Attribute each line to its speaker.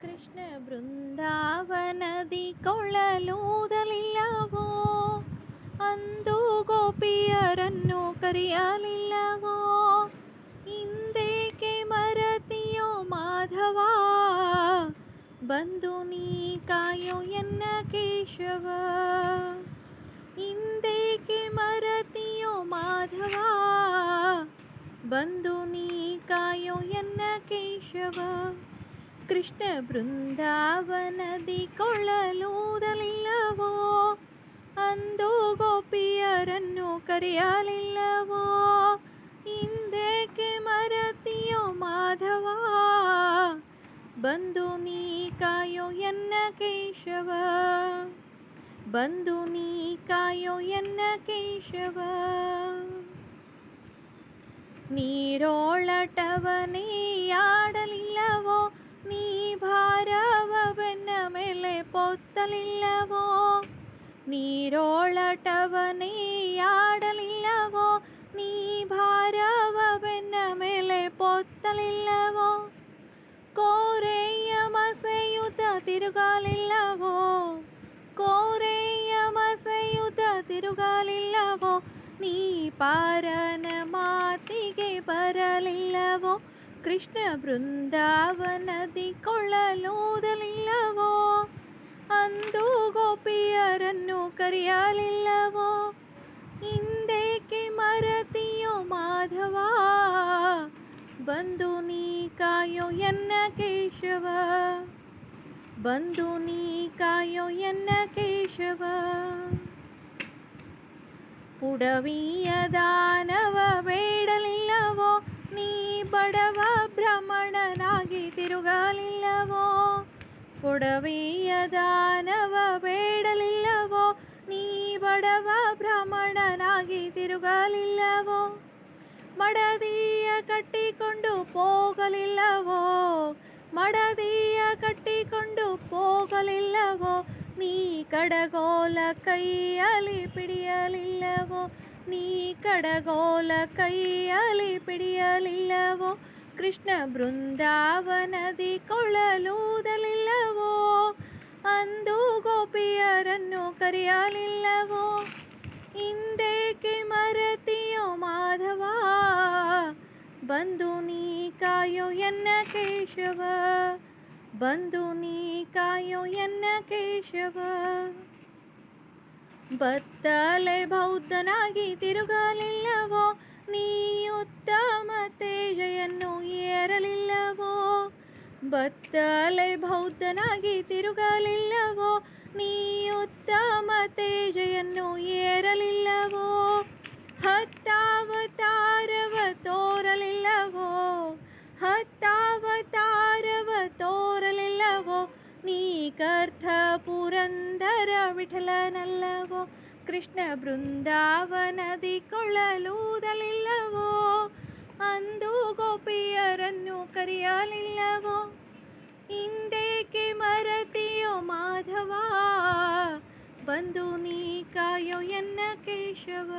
Speaker 1: ಕೃಷ್ಣ ಬೃಂದಾವನದಿ ಕೊಳ್ಳಲೂದಲಿಲ್ಲವೋ? ಅಂದು ಗೋಪಿಯರನ್ನು ಕರೆಯಲಿಲ್ಲವೋ? ಹಿಂದೇಕೆ ಮರತಿಯೋ ಮಾಧವ? ಬಂದು ನೀ ಕಾಯೋ ಎನ್ನ ಕೇಶವ? ಹಿಂದೇಕೆ ಮರತಿಯೋ ಮಾಧವ? ಬಂದು ನೀ ಕಾಯೋ ಎನ್ನ ಕೇಶವ? ಕೃಷ್ಣ ಬೃಂದಾವನದಿ ಕೊಳ್ಳಲೂದಲಿಲ್ಲವೋ ಅಂದು ಗೋಪಿಯರನ್ನು ಕರೆಯಲಿಲ್ಲವೋ? ಹಿಂದೇಕೆ ಮರತಿಯೋ ಮಾಧವ? ಬಂದು ನೀ ಕಾಯೋ ಎನ್ನ ಕೇಶವ? ಬಂದು ನೀ ಕಾಯೋ ಎನ್ನ ಕೇಶವ? ನೀರೋಳಟವನೇ ಆಡಲಿಲ್ಲವೋ? ನೀ ಭಾರವ ಬೆನ್ನ ಮೇಲೆ ಪೊತ್ತಲಿಲ್ಲವೋ ನೀರೋಳಟವನೇ ಆಡಲಿಲ್ಲವೋ ನೀ ಭಾರವ ಬೆನ್ನ ಮೇಲೆ ಪೊತ್ತಲಿಲ್ಲವೋ ಕೋರೆಯ ಮಸೆಯುತ ತಿರುಗಲಿಲ್ಲವೋ ಕೋರೆಯ ಮಸೆಯುತ ತಿರುಗಲಿಲ್ಲವೋ ನೀ ಪಾರನ ಮಾತಿಗೆ ಬರಲಿಲ್ಲವೋ ಕೃಷ್ಣ ಬೃಂದಾವನದಿ ಕೊಳ್ಳಲೂದಲಿಲ್ಲವೋ? ಅಂದು ಗೋಪಿಯರನ್ನು ಕರೆಯಲಿಲ್ಲವೋ? ಹಿಂದೇಕೆ ಮರತಿಯೋ ಮಾಧವ? ಬಂದು ನೀ ಕಾಯೋ ಎನ್ನ ಕೇಶವ? ಬಂದು ನೀ ಕಾಯೋ ಎನ್ನ ಕೇಶವ? ಪುಡವಿಯ ದಾನವ ಬಡವ ಬ್ರಾಹ್ಮಣನಾಗಿ ತಿರುಗಲಿಲ್ಲವೋ? ಕೊಡವೆಯ ದಾನವ ಬೇಡಲಿಲ್ಲವೋ? ನೀ ಬಡವ ಬ್ರಾಹ್ಮಣನಾಗಿ ತಿರುಗಲಿಲ್ಲವೋ? ಮಡದಿಯ ಕಟ್ಟಿಕೊಂಡು ಹೋಗಲಿಲ್ಲವೋ ಮಡದಿಯ ಕಟ್ಟಿಕೊಂಡು ಹೋಗಲಿಲ್ಲವೋ ನೀ ಕಡಗೋಲ ಕೈಯಲ್ಲಿ ಪಿಡಿಯಲಿಲ್ಲವೋ? ನೀ ಕಡಗೋಲ ಕೈಯಲ್ಲಿ ಪಿಡಿಯಲಿಲ್ಲವೋ ಕೃಷ್ಣ ಬೃಂದಾವನದಿ ಕೊಳ್ಳಲೂದಲಿಲ್ಲವೋ ಅಂದು ಗೋಪಿಯರನ್ನು ಕರೆಯಲಿಲ್ಲವೋ ಹಿಂದೇಕೆ ಮರತಿಯೋ ಮಾಧವ ಬಂದು ನೀ ಕಾಯೋ ಎನ್ನ ಕೇಶವ ಬಂದು ನೀ ಕಾಯೋ ಎನ್ನ ಕೇಶವ ಬತ್ತಲೆ ಬೌದ್ಧನಾಗಿ ತಿರುಗಲಿಲ್ಲವೋ? ನೀ ಉತ್ತಮ ತೇಜೆಯನ್ನು ಏರಲಿಲ್ಲವೋ? ಬತ್ತಲೆ ಬೌದ್ಧನಾಗಿ ತಿರುಗಲಿಲ್ಲವೋ? ನೀ ಉತ್ತಮ ತೇಜೆಯನ್ನು ಏರಲಿಲ್ಲವೋ? ಹತ್ತಾವತಾರವ ತೋರಲಿಲ್ಲವೋ ನೀ ಕರ್ಥ ಪುರಂದರ ವಿಠಲನಲ್ಲವೋ ಕೃಷ್ಣ ಬೃಂದಾವನದಿ ಕೊಳ್ಳಲೂದಲಿಲ್ಲವೋ ಅಂದು ಗೋಪಿಯರನ್ನು ಕರೆಯಲಿಲ್ಲವೋ ಹಿಂದೇಕೆ ಮರತಿಯೋ ಮಾಧವ ಬಂದು ನೀ ಕಾಯೋ ಎನ್ನ ಕೇಶವ